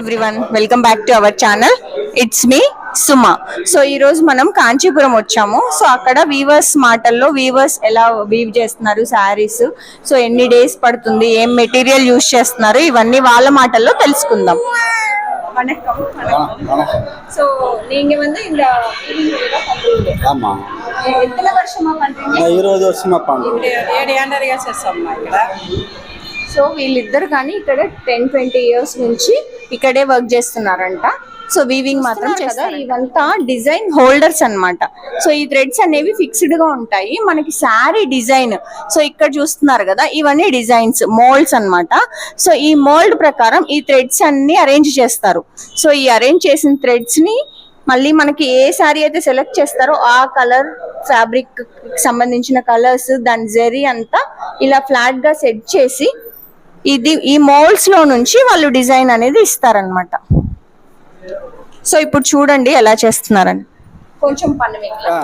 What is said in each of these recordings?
everyone welcome back to our channel it's me Suma so ఈ రోజు మనం కాంచీపురం వచ్చాము సో అక్కడ వీవర్స్ మాటల్లో వీవర్స్ ఎలా వీవ్ చేస్తున్నారు శారీస్ సో ఎన్ని డేస్ పడుతుంది ఏం మెటీరియల్ యూస్ చేస్తున్నారు ఇవన్నీ వాళ్ళ మాటల్లో తెలుసుకుందాం வணக்கம் வணக்கம் ஸோ நீங்க வந்து இந்த ஆமா எத்தனை வருஷமா பண்றீங்க நான் இருபது வருஷமா பண்றேன் ఏడు ఏంటరిగా చేస్తామ్మా ఇక్కడ సో వీళ్ళిద్దరు కానీ ఇక్కడ టెన్ ట్వంటీ ఇయర్స్ నుంచి ఇక్కడే వర్క్ చేస్తున్నారంట. సో వీవింగ్ మాత్రం కదా ఇవంతా డిజైన్ హోల్డర్స్ అన్నమాట. సో ఈ థ్రెడ్స్ అనేవి ఫిక్స్డ్గా ఉంటాయి. మనకి శారీ డిజైన్ సో ఇక్కడ చూస్తున్నారు కదా ఇవన్నీ డిజైన్స్ మోల్డ్స్ అన్నమాట. సో ఈ మోల్డ్ ప్రకారం ఈ థ్రెడ్స్ అన్ని అరేంజ్ చేస్తారు. సో ఈ అరేంజ్ చేసిన థ్రెడ్స్ని మళ్ళీ మనకి ఏ శారీ అయితే సెలెక్ట్ చేస్తారో ఆ కలర్ ఫ్యాబ్రిక్ సంబంధించిన కలర్స్ దాని జెరీ అంతా ఇలా ఫ్లాట్గా సెట్ చేసి ఇది ఈ మోల్డ్స్లో నుంచి వాళ్ళు డిజైన్ అనేది ఇస్తారనమాట సో ఇప్పుడు చూడండి ఎలా చేస్తున్నారని. కొంచెం పని మీకు ஆ,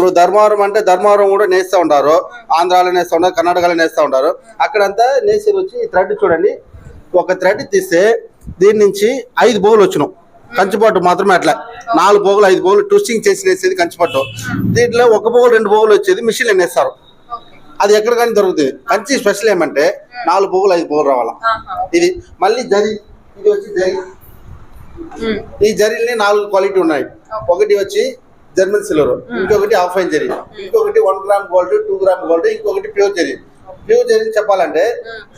ఇప్పుడు ధర్మవరం అంటే ధర్మవరం కూడా నేస్తూ ఉంటారు. ఆంధ్రాలో నేస్తూ ఉంటారు కర్ణాటకలో నేస్తూ ఉంటారు. అక్కడంతా నేసేది వచ్చి ఈ థ్రెడ్ చూడండి. ఒక థ్రెడ్ తీస్తే దీని నుంచి ఐదు బోగులు వచ్చినాం. కంచిపట్టు మాత్రమే అట్లా. నాలుగు బోగులు ఐదు బోగులు ట్విస్టింగ్ చేసి నేసేది కంచిపట్టు దీంట్లో ఒక బోగులు రెండు బోగులు వచ్చేది మిషన్లో నేస్తారు. అది ఎక్కడ కానీ దొరుకుతుంది. కంచి స్పెషల్ ఏమంటే నాలుగు బోగులు ఐదు బోగులు రావాలా. ఇది మళ్ళీ జరి ఇది వచ్చి జరి. ఈ జరీల్ని నాలుగు క్వాలిటీ ఉన్నాయి. ఒకటి వచ్చి జర్మన్ సిల్వర్. ఇంకొకటి హాఫ్ ఫైన్ జరీ ఇంకొకటి one gram gold two gram gold ఇంకొకటి ప్యూర్ జరీ ప్యూర్ జరీ చెప్పాలంటే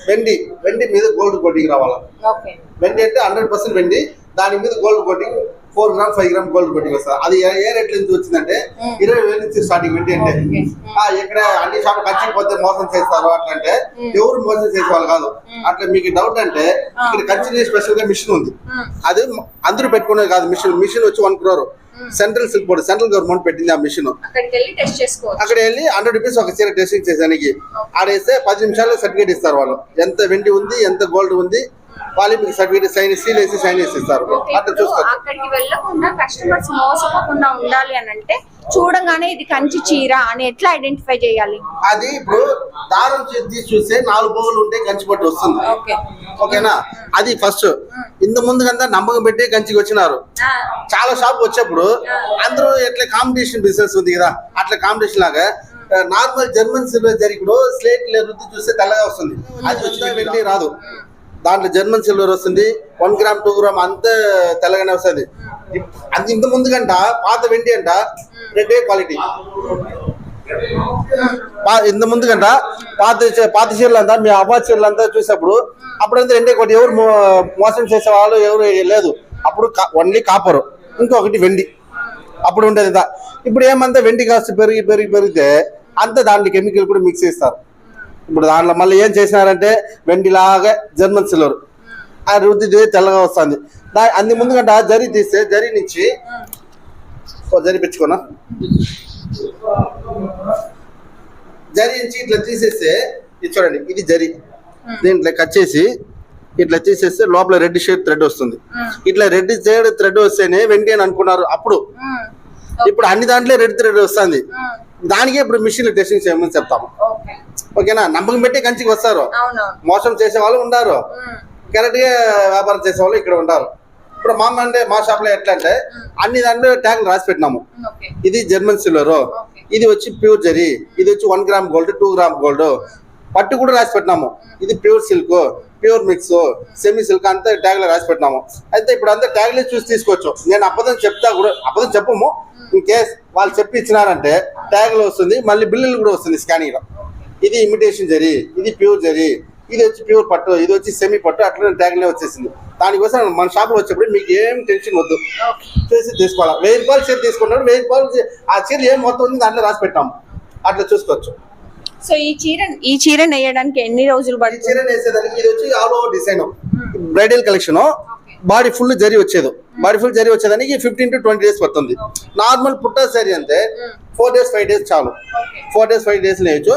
వెండి వెండి మీద గోల్డ్ కోటింగ్ రావాలి. వెండి అంటే హండ్రెడ్ పర్సెంట్ వెండి దాని మీద gold coating four gram five gram gold వస్తుంది అది ఏ- ఏ రేట్ నుంచి వచ్చిందంటే ఇరవై వేల నుంచి స్టార్టింగ్ వెండి అంటే ఇక్కడ అన్ని షాప్ కంచికి పోతే మోసం చేస్తారు అట్లా అంటే ఎవరు మోసం చేసే వాళ్ళు కాదు అట్లా మీకు డౌట్ అంటే ఇక్కడ కంచి స్పెషల్గా మిషన్ ఉంది. అది అందరూ పెట్టుకునేది కాదు మిషన్ మిషన్ వచ్చి one crore central silk board central government పెట్టింది ఆ మిషన్ అక్కడ వెళ్ళి హండ్రెడ్ రూపీస్ ఒక చీర టెస్టింగ్ చేసానికి ఆడేస్తే పది నిమిషాల్లో సర్టిఫికేట్ ఇస్తారు వాళ్ళు. ఎంత వెండి ఉంది ఎంత గోల్డ్ ఉంది వాళ్ళు మీకు సర్టిఫికేట్ సైన్ సీల్ వేసి సైన్ వేసి ఇస్తారు అట్లా చూసుకోవచ్చు. అక్కడికి వెళ్ళకుండా కస్టమర్స్ మోసపోకుండా ఉండాలి అని అంటే చూడగానే ఇది కంచి చీర అని ఎట్లా ఐడెంటిఫై చేయాలి? అది ఇప్పుడు దారం తీసి చూస్తే నాలుగు పోగులు ఉంటే కంచి పట్టు వస్తుంది. ఓకే. ఓకేనా? అది ఫస్ట్ ఇంత ముందుకంతా నమ్మకం పెట్టి కంచికి వచ్చినారు. చాలా షాప్ వచ్చేప్పుడు అందరూ ఎట్లా కాంపిటీషన్ బిజినెస్ ఉంది కదా అట్లా కాంపిటీషన్ లాగా నార్మల్ జర్మన్ సిల్వర్ జరిగిప్పుడు స్లేట్ రుద్ది చూస్తే తెల్లగా వస్తుంది. అది వచ్చి వెండి రాదు. దాంట్లో జర్మన్ సిల్వర్ వస్తుంది వన్ గ్రామ్ టూ గ్రామ్ అంతే తెల్లగానే వస్తుంది. అంత అది ఇంత ముందుకంట పాత వెండి అంట రెండే క్వాలిటీ ఇంత ఇంత ముందుకంట పాత పాత చీరలు అంతా మీ అబ్బా చీరలు అంతా చూసేప్పుడు అప్పుడంతా రెండే ఒకటి ఎవరు మో- మోసం చేసే వాళ్ళు ఎవరు లేదు. అప్పుడు ఓన్లీ కాపరు ఇంకొకటి వెండి. అప్పుడు ఉండేది ఇప్పుడు ఏమంతా వెండి కాస్ట్ పెరిగి పెరిగి పెరిగితే అంతా దాంట్లో కెమికల్ కూడా మిక్స్ చేస్తారు. ఇప్పుడు దాంట్లో మళ్ళీ ఏం చేసినారంటే వెండిలాగా జర్మన్ సిల్వర్. ఆ రుద్ది తెల్లగా వస్తుంది. దా అంది ముందుకంటే జరి తీస్తే జరి నుంచి జరి పెంచుకోనా జరి నుంచి ఇట్లా తీసేస్తే ఇది చూడండి ఇది జరి. దీంట్లో కట్ చేసి ఇట్లా తీసేస్తే లోపల రెడ్ షేడ్ థ్రెడ్ వస్తుంది. ఇట్లా రెడ్ షేడ్ థ్రెడ్ వస్తేనే వెండి అని అనుకున్నారు అప్పుడు. ఇప్పుడు అన్ని దాంట్లో రెడ్ థ్రెడ్ వస్తుంది. దానికే ఇప్పుడు మిషన్ టెస్టింగ్ చేయమని చెప్తాము. ఓకేనా? నమ్మకం పెట్టి కంచికి వస్తారు. మోసం చేసే వాళ్ళు ఉండారు. కరెక్ట్గా వ్యాపారం చేసే వాళ్ళు ఇక్కడ ఉంటారు ఇప్పుడు మా అంటే మా షాప్లో ఎట్లా అంటే అన్ని దాంట్లో ట్యాగ్ రాసి పెట్టినాము. ఇది జర్మన్ సిల్వర్. ఇది వచ్చి ప్యూర్ జరీ ఇది వచ్చి one gram gold two gram gold. పట్టు కూడా రాసి పెట్టినాము. ఇది pure silk pure mix semi silk అంతా ట్యాగ్లో రాసి పెట్టినాము. అయితే ఇప్పుడు అంతా ట్యాగ్లో చూసి తీసుకోవచ్చు. నేను అబద్ధం చెప్తా కూడా అబద్ధం చెప్పము. ఇన్ కేస్ వాళ్ళు చెప్పి ఇచ్చినారంటే ట్యాగ్లో వస్తుంది మళ్ళీ బిల్లులు కూడా వస్తుంది స్కానింగ్లో. ఇది ఇమిటేషన్ జరీ ఇది ప్యూర్ జరీ ఇది వచ్చి ప్యూర్ పట్టు ఇది వచ్చి సెమీ పట్టు అట్లనే ట్యాగ్లో వచ్చేసింది. దానికోసం మన షాప్లో వచ్చేప్పుడు మీకు ఏం టెన్షన్ వద్దు. చూసి తీసుకోవాలి? వెయ్యి రూపాయలు చీర తీసుకున్నాడు వెయ్యి రూపాయలు ఆ చీర ఏం మొత్తం ఉంది దాంట్లో రాసి పెట్టాము అట్లా చూసుకోవచ్చు. సో ఈ చీర ఈ చీర నేయడానికి ఎన్ని రోజులు పడుతుంది? చీర వేసేదానికి ఇది వచ్చి all over design bridal collection body full zari వచ్చేది. బాడీ ఫుల్ జరి వచ్చేదానికి ఫిఫ్టీన్ టు ట్వంటీ డేస్ పడుతుంది. నార్మల్ పుట్ట సరి అంతే ఫోర్ డేస్ ఫైవ్ డేస్ చాలు. ఫోర్ డేస్ ఫైవ్ డేస్ నేయచ్చు.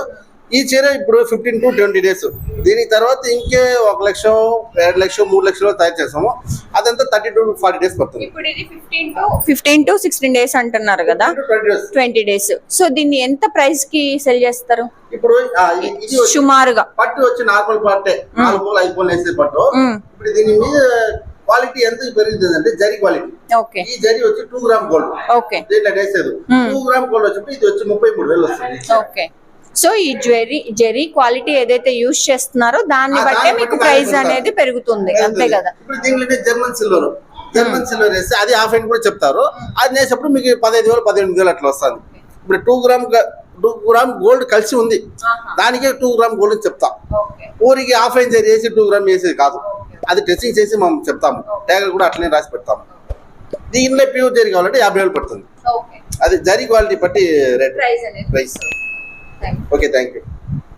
ఈ చీర ఇప్పుడు ఫిఫ్టీన్ టు ట్వంటీ డేస్ దీని తర్వాత ఇంకే ఒక లక్షం రెండు లక్షం మూడు లక్షలు తయారు చేస్తాము. అదంతా థర్టీ టు ఫార్టీ డేస్ పడుతుంది. ఇప్పుడు ఇది ఫిఫ్టీన్ టు సిక్స్టీన్ డేస్ అంటున్నారు కదా. Twenty days twenty days so దీన్ని ఎంత ప్రైస్కి సెల్ చేస్తారు? ఇప్పుడు వచ్చి సుమారుగా. పట్టు వచ్చి నార్మల్ పట్టే. నాలుగు పూలు ఐదు పూలు వేసే పట్టు. ఇప్పుడు దీని మీద క్వాలిటీ ఎంత పెరుగుతుంది అంటే జరి క్వాలిటీ ఓకే. ఈ జరి వచ్చి టూ గ్రామ్ గోల్డ్ ఓకే. దీంట్లో వేసేది. టూ గ్రామ్ గోల్డ్ వచ్చినప్పుడు ఇది వచ్చి ముప్పై మూడు వేలు వస్తుంది. ఓకే. సో ఈ జ్యువెలరీ జెరీ క్వాలిటీ ఏదైతే యూజ్ చేస్తున్నారో దాన్ని బట్టే మీకు ప్రైస్ అనేది పెరుగుతుంది అంతే కదా? German silver. జర్మన్ సిల్వర్ వేస్తే అది హాఫ్ అండ్ కూడా చెప్తారు. అది వేసేప్పుడు మీకు పదహైదు వేలు పదిహేను వేలు అట్లా వస్తుంది. ఇప్పుడు two gram two gram gold కలిసి ఉంది. దానికే టూ గ్రామ్ గోల్డ్ చెప్తాం. ఊరికి హాఫ్ ఇంచ్ వేసి టూ గ్రామ్ వేసేది కాదు. అది డ్రెస్సింగ్ చేసి మనం చెప్తాము. ట్యాగ్ కూడా అట్లనే రాసి పెడతాము. దీనిలో ప్యూర్ జరి కావాలంటే యాభై వేలు పడుతుంది. అది జరి క్వాలిటీ బట్టి రేట్. ప్రైస్. అనేది ప్రైస్ Thank